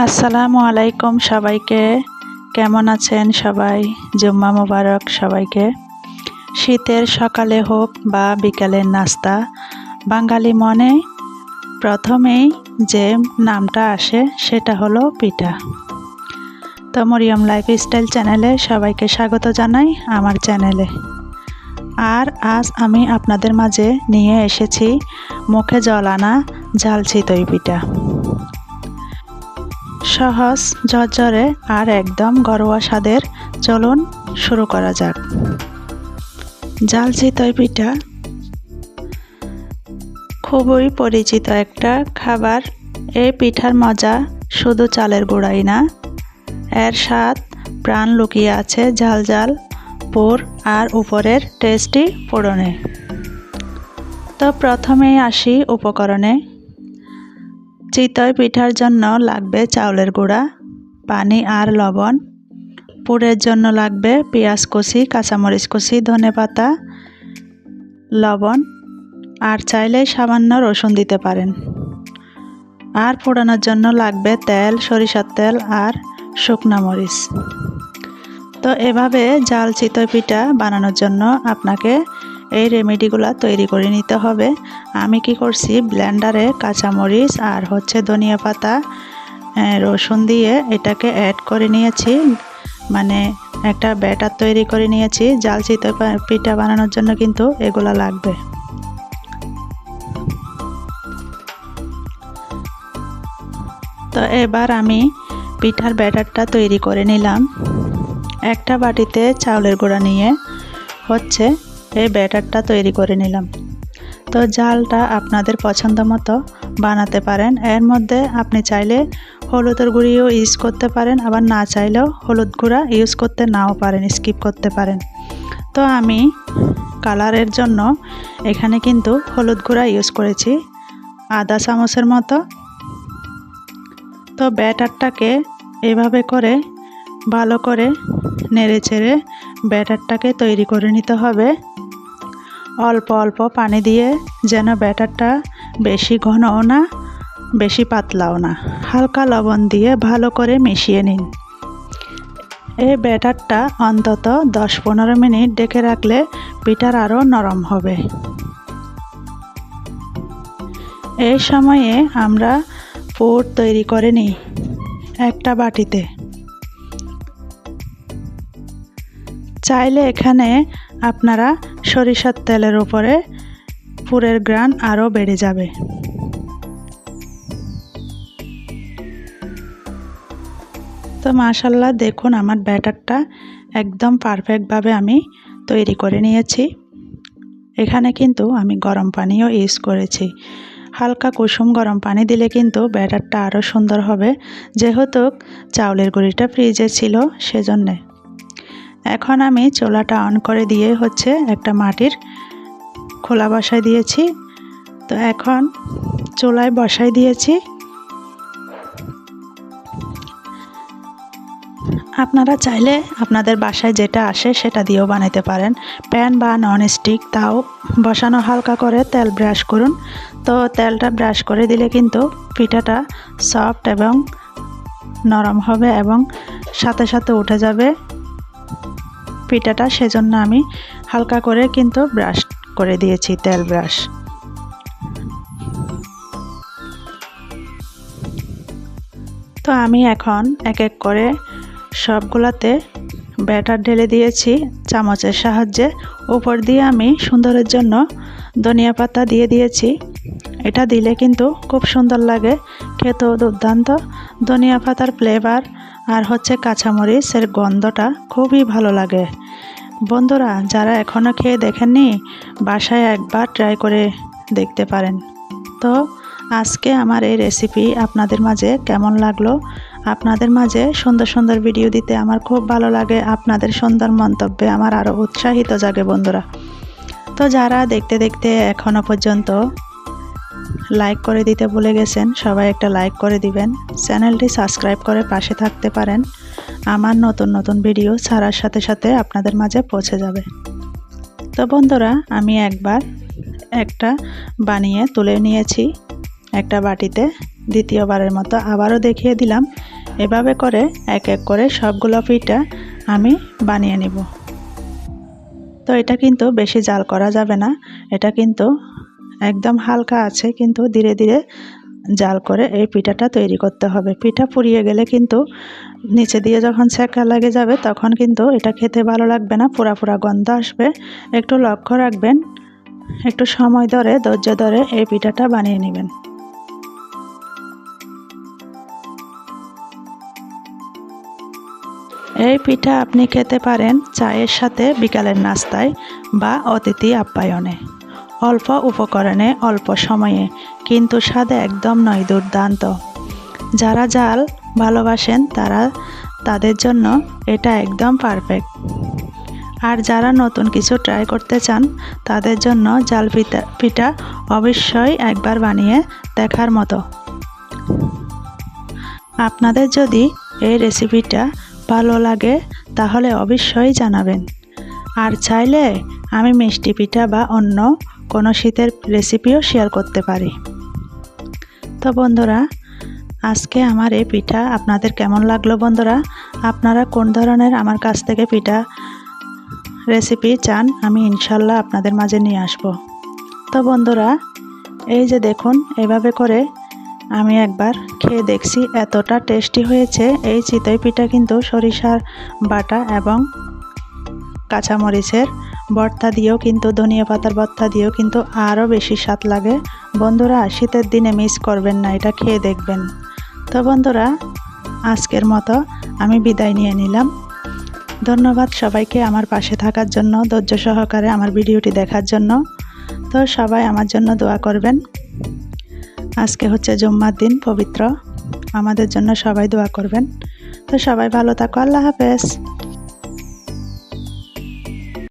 আসসালামু আলাইকুম সবাইকে। কেমন আছেন সবাই? জুম্মা মোবারক সবাইকে। শীতের সকালে হোক বা বিকালের নাস্তা, বাঙালি মনে প্রথমেই যে নামটা আসে সেটা হলো পিঠা। তো মরিয়ম লাইফস্টাইল চ্যানেলে সবাইকে স্বাগত জানাই আমার চ্যানেলে। আর আজ আমি আপনাদের মাঝে নিয়ে এসেছি মুখে জল আনা ঝাল চিতই পিঠা। সহজ ঝরঝরে আর একদম ঘরোয়া স্বাদের চলুন শুরু করা যাক। জাল চিতই পিঠা খুবই পরিচিত একটা খাবার। এই পিঠার মজা শুধু চালের গুঁড়াই না, এর স্বাদ প্রাণ লুকিয়ে আছে ঝাল ঝাল, পুর আর উপরের টেস্টি পোড়নে তো প্রথমেই আসি উপকরণে। চিতই পিঠার জন্য লাগবে চাউলের গুঁড়া, পানি আর লবণ। পুরের জন্য লাগবে পেঁয়াজ কষি কাঁচামরিচ কষি ধনে পাতা, লবণ। আর চাইলে সামান্য রসুন দিতে পারেন। আর পোড়ানোর জন্য লাগবে তেল, সরিষার তেল আর শুকনা মরিচ। তো এভাবে জাল চিতই পিঠা বানানোর জন্য আপনাকে এই রেমেডিগুলো তৈরি করে নিতে হবে। আমি কি করছি? ব্লেন্ডারে কাঁচামরিচ আর হচ্ছে ধনিয়া পাতা রসুন দিয়ে এটাকে অ্যাড করে নিয়েছি। মানে একটা ব্যাটার তৈরি করে নিয়েছি। জাল চিতই পিঠা বানানোর জন্য কিন্তু এগুলো লাগবে। তো এবার আমি পিঠার ব্যাটারটা তৈরি করে নিলাম। একটা বাটিতে চাউলের গুঁড়া নিয়ে হচ্ছে এই ব্যাটারটা তৈরি করে নিলাম। তো জালটা আপনাদের পছন্দ মতো বানাতে পারেন। এর মধ্যে আপনি চাইলে হলুদের গুঁড়িও ইউজ করতে পারেন, আবার না চাইলেও হলুদ গুঁড়া ইউজ করতে নাও পারেন স্কিপ করতে পারেন। তো আমি কালারের জন্য এখানে কিন্তু হলুদ গুঁড়া ইউজ করেছি আদা চামচের মতো। তো ব্যাটারটাকে এভাবে করে ভালো করে নেড়ে চেড়ে ব্যাটারটাকে তৈরি করে নিতে হবে। অল্প অল্প পানি দিয়ে যেন ব্যাটারটা বেশি ঘনও না, বেশি পাতলাও না। হালকা লবণ দিয়ে ভালো করে মিশিয়ে নিন। এই ব্যাটারটা অন্তত দশ পনেরো মিনিট ডেকে রাখলে পিঠার আরও নরম হবে। এই সময়ে আমরা পুর তৈরি করে নিই একটা বাটিতে। চাইলে এখানে আপনারা সরিষার তেলের উপরে পুরের গ্রান আরও বেড়ে যাবে। তো মাশাল্লাহ দেখুন আমার ব্যাটারটা একদম পারফেক্টভাবে আমি তৈরি করে নিয়েছি। এখানে কিন্তু আমি গরম পানিও ইউজ করেছি। হালকা কুসুম গরম পানি দিলে কিন্তু ব্যাটারটা আরও সুন্দর হবে। যেহেতু চাউলের গুঁড়িটা ফ্রিজে ছিল সেজন্যে। এখন আমি চোলাটা অন করে দিয়ে হচ্ছে একটা মাটির খোলা বসায় দিয়েছি। তো এখন চোলায় বসাই দিয়েছি। আপনারা চাইলে আপনাদের বাসায় যেটা আসে সেটা দিয়েও বানাতে পারেন। প্যান বা নন স্টিক তাও বসানো হালকা করে তেল ব্রাশ করুন। তো তেলটা ব্রাশ করে দিলে কিন্তু পিঠাটা সফট এবং নরম হবে এবং সাথে সাথে উঠে যাবে। পিঠাটা সেজন্য আমি হালকা করে কিন্তু ব্রাশ করে দিয়েছি, তেল ব্রাশ। তো আমি এখন এক এক করে সবগুলাতে ব্যাটার ঢেলে দিয়েছি চামচের সাহায্যে। উপর দিয়ে আমি সুন্দরের জন্য ধনিয়া পাতা দিয়ে দিয়েছি। এটা দিলে কিন্তু খুব সুন্দর লাগে, খেতেও দুর্দান্ত। ধনিয়া পাতার ফ্লেভার আর হচ্ছে কাঁচামরিচের গন্ধটা খুবই ভালো লাগে। বন্ধুরা, যারা এখনও খেয়ে দেখেননি, বাসায় একবার ট্রাই করে দেখতে পারেন। তো, আজকে আমার এই রেসিপি আপনাদের মাঝে কেমন লাগল? আপনাদের মাঝে সুন্দর সুন্দর ভিডিও দিতে আমার খুব ভালো লাগে। আপনাদের সুন্দর মন্তব্যে আমার আরও উৎসাহিত জাগে বন্ধুরা। তো যারা দেখতে দেখতে এখনও পর্যন্ত লাইক করে দিতে ভুলে গেছেন, সবাই একটা লাইক করে দিবেন। চ্যানেলটি সাবস্ক্রাইব করে পাশে থাকতে পারেন। আমার নতুন নতুন ভিডিও ছাড়ার সাথে সাথে আপনাদের মাঝে পৌঁছে যাবে। তো বন্ধুরা, আমি একবার একটা বানিয়ে তুলে নিয়েছি। একটা বাটিতে দ্বিতীয়বারের মতো আবারও দেখিয়ে দিলাম। এভাবে করে এক এক করে সবগুলো পিঠা আমি বানিয়ে নিব। তো এটা কিন্তু বেশি জাল করা যাবে না। এটা কিন্তু একদম হালকা আছে, কিন্তু ধীরে ধীরে জাল করে এই পিঠাটা তৈরি করতে হবে। পিঠা পুড়িয়ে গেলে কিন্তু নিচে দিয়ে যখন ছেঁকা লেগে যাবে, তখন কিন্তু এটা খেতে ভালো লাগবে না, পুরা পুরা গন্ধ আসবে। একটু লক্ষ্য রাখবেন, একটু সময় ধরে, ধৈর্য ধরে এই পিঠাটা বানিয়ে নেবেন। এই পিঠা আপনি খেতে পারেন চায়ের সাথে, বিকালের নাস্তায় বা অতিথি আপ্যায়নে। অল্প উপকরণে অল্প সময়ে, কিন্তু স্বাদে একদম নয় দুর্দান্ত। যারা জাল ভালোবাসেন তারা তাদের জন্য এটা একদম পারফেক্ট আর যারা নতুন কিছু ট্রাই করতে চান, তাদের জন্য জাল পিঠা পিঠা অবশ্যই একবার বানিয়ে দেখার মতো। আপনাদের যদি এই রেসিপিটা ভালো লাগে, তাহলে অবশ্যই জানাবেন। আর চাইলে আমি মিষ্টি পিঠা বা অন্য কোনো শীতের রেসিপিও শেয়ার করতে পারি। তো বন্ধুরা, আজকে আমার এই পিঠা আপনাদের কেমন লাগল বন্ধুরা? আপনারা কোন ধরনের আমার কাছ থেকে পিঠা রেসিপি চান, আমি ইনশাল্লাহ আপনাদের মাঝে নিয়ে আসব। তো বন্ধুরা, এই যে দেখুন, এভাবে করে আমি একবার খেয়ে দেখছি এতটা টেস্টি হয়েছে। এই চিতই পিঠা কিন্তু সরিষার বাটা এবং কাঁচামরিচের ভর্তা দিয়েও কিন্তু, ধনিয়া পাতার ভর্তা দিয়েও কিন্তু আরও বেশি স্বাদ লাগে। বন্ধুরা, শীতের দিনে মিস করবেন না, এটা খেয়ে দেখবেন। তো বন্ধুরা, আজকের মতো আমি বিদায় নিয়ে নিলাম। ধন্যবাদ সবাইকে আমার পাশে থাকার জন্য, ধৈর্য সহকারে আমার ভিডিওটি দেখার জন্য। তো সবাই আমার জন্য দোয়া করবেন। আজকে হচ্ছে জুম্মার দিন, পবিত্র। আমাদের জন্য সবাই দোয়া করবেন। তো সবাই ভালো থাকো, আল্লাহ হাফেজ।